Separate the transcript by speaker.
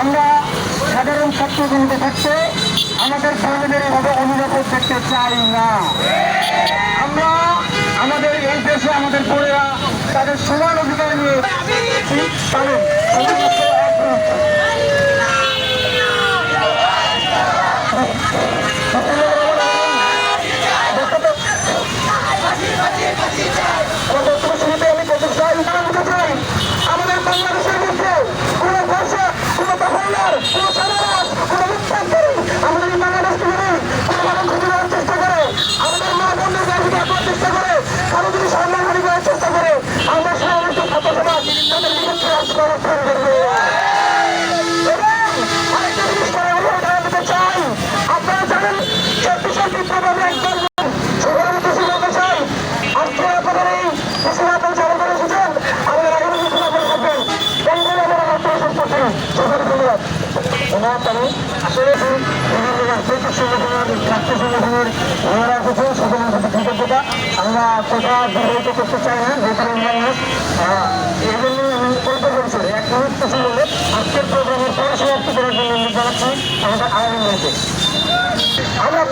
Speaker 1: আমরা সাধারণ ছাত্রজনকে থাকতে আমাদের কর্মীদের এভাবে অনুরোধ করতে চাই না। আমরা আমাদের এই দেশে আমাদের পড়েরা তাদের সমান অধিকার নিয়ে পালন তাহলে আসলে ছাত্র সংগঠনের যারা এসেছেন সেখানে কৃতজ্ঞতা আমরা কথা বিবাহিত করতে চাই না যেহেতু মানুষ এই জন্য আমি অল্প বলছি এক মিনিট কিছু আজকের প্রোগ্রামের আমরা